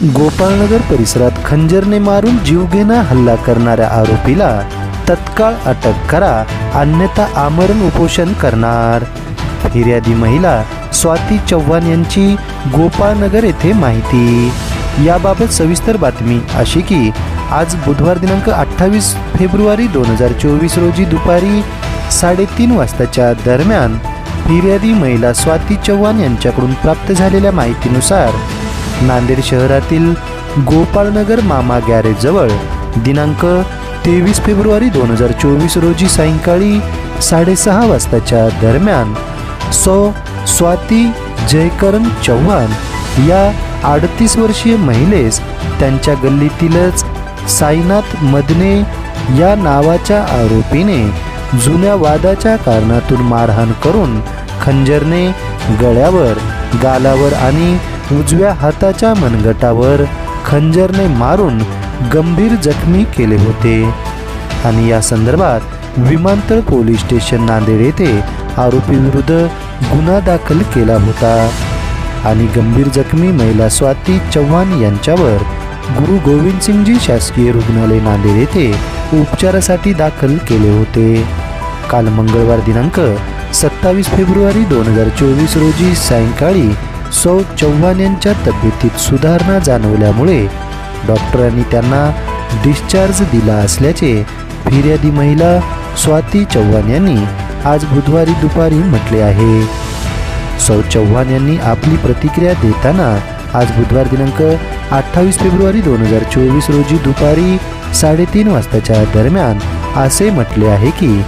गोपाळनगर परिसरात खंजरने मारून जीवघेणा हल्ला करणाऱ्या आरोपीला तत्काळ अटक करा अन्यथा आमरण उपोषण करणार. फिर्यादी महिला स्वाती चव्हाण यांची गोपाळनगर येथे माहिती. याबाबत सविस्तर बातमी अशी की आज बुधवार दिनांक अठ्ठावीस फेब्रुवारी दोन हजार चोवीस रोजी दुपारी साडेतीन वाजताच्या दरम्यान फिर्यादी महिला स्वाती चव्हाण यांच्याकडून प्राप्त झालेल्या माहितीनुसार नांदेड शहरातील गोपाळनगर मामा गॅरेजजवळ दिनांक तेवीस फेब्रुवारी दोन हजार चोवीस रोजी सायंकाळी साडेसहा वाजताच्या दरम्यान सौ स्वाती जयकरण चव्हाण या अडतीस वर्षीय महिलेस त्यांच्या गल्लीतीलच साईनाथ मदने या नावाच्या आरोपीने जुन्या वादाच्या कारणातून मारहाण करून खंजरने गळ्यावर गालावर आणि उजव्या हाताच्या मनगटावर खंजरने मारून गंभीर जखमी केले होते. आणि या संदर्भात विमानतळ पोलीस स्टेशन नांदेड येथे आरोपीविरुद्ध गुन्हा दाखल केला होता. आणि गंभीर जखमी महिला स्वाती चव्हाण यांच्यावर गुरु गोविंदसिंगजी शासकीय रुग्णालय नांदेड येथे उपचारासाठी दाखल केले होते. काल मंगळवार दिनांक सत्तावीस फेब्रुवारी दोन हजार चोवीस रोजी सायंकाळी सौ चव्हाण यांच्या तब्येतीत सुधारणा जाणवल्यामुळे डॉक्टरांनी त्यांना डिस्चार्ज दिला असल्याचे फिर्यादी महिला स्वाती चव्हाण यांनी आज बुधवारी दुपारी म्हटले आहे. सौ चव्हाण यांनी आपली प्रतिक्रिया देताना आज बुधवार दिनांक अठ्ठावीस फेब्रुवारी दोन हजार चोवीस रोजी दुपारी साडेतीन वाजताच्या दरम्यान असे म्हटले आहे की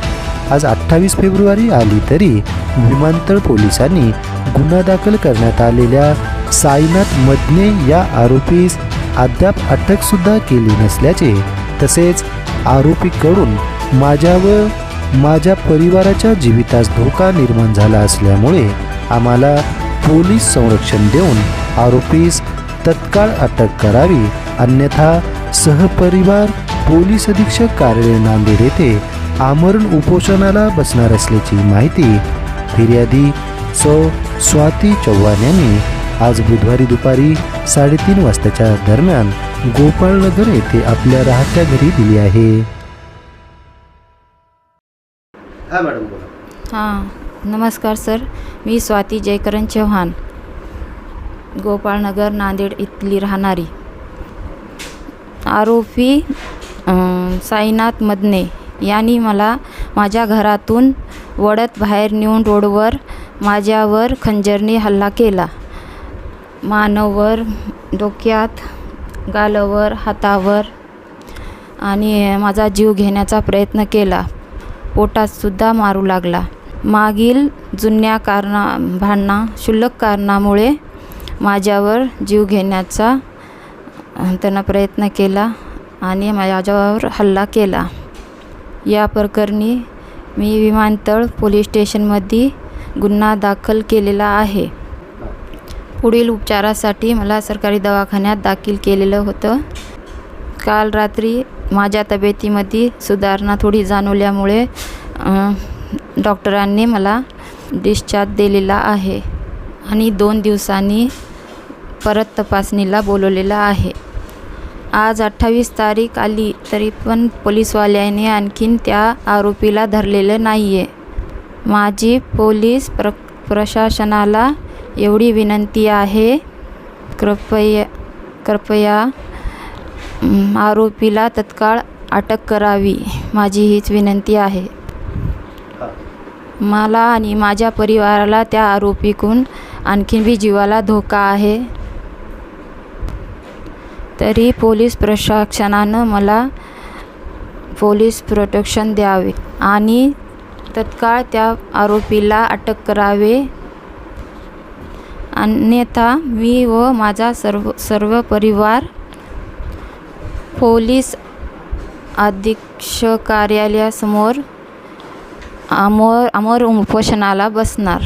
आज अठ्ठावीस फेब्रुवारी आली तरी विमानतळ पोलिसांनी गुन्हा दाखल करण्यात आलेल्या साईनाथ मदने या आरोपीस अद्याप अटकसुद्धा केली नसल्याचे तसेच आरोपीकडून माझ्या व माझ्या परिवाराच्या जीवितास धोका निर्माण झाला असल्यामुळे आम्हाला पोलीस संरक्षण देऊन आरोपीस तत्काळ अटक करावी अन्यथा सहपरिवार पोलीस अधीक्षक कार्यालय नांदेड येथे आमरण उपोषणाला बसणार असल्याची माहिती फिर्यादी सौ स्वाती चव्हाण यांनी आज बुधवारी दुपारी साडेतीन वाजताच्या दरम्यान गोपाळनगर येथे आपल्या राहत्या घरी दिली आहे. हा मॅडम बोला. हां नमस्कार सर. मी स्वाती जयकरण चव्हाण गोपाळनगर नांदेड इथली राहणारी. आरोपी साईनाथ मदने यांनी मला माझ्या घरातून वडत बाहेर नेऊन रोडवर माझ्यावर खंजरने हल्ला केला. मानवर डोक्यात गालावर हातावर आणि माझा जीव घेण्याचा प्रयत्न केला. पोटातसुद्धा मारू लागला. मागील जुन्या कारणा भांडणा क्षुल्लक कारणामुळे माझ्यावर जीव घेण्याचा त्यांना त्यानं प्रयत्न केला आणि माझ्यावर हल्ला केला. या प्रकरणी मी विमानतळ पोलीस स्टेशनमध्ये गुन्हा दाखल केलेला आहे. पुढील उपचारासाठी मला सरकारी दवाखान्यात दाखल केलेलं होतं. काल रात्री माझ्या तब्येतीमध्ये सुधारणा थोडी जाणवल्यामुळे डॉक्टरांनी मला डिस्चार्ज दिलेला आहे आणि दोन दिवसांनी परत तपासणीला बोलवलेलं आहे. आज अठ्ठावीस तारीख आली तरी पण पोलीसवाल्याने आणखीन त्या आरोपीला धरलेलं नाही आहे माझी पोलीस प्र प्रशासनाला एवढी विनंती आहे. कृपया कृपया आरोपीला तत्काळ अटक करावी. माझी हीच विनंती आहे. मला आणि माझ्या परिवाराला त्या आरोपीकडून आणखीन बी जीवाला धोका आहे. तरी पोलीस प्रशासनानं मला पोलीस प्रोटेक्शन द्यावे आणि तत्काळ त्या आरोपीला अटक करावे. अन्यथा मी व माझा सर्व सर्व परिवार पोलीस अधीक्षक कार्यालयासमोर अमर अमर उपोषणाला बसणार.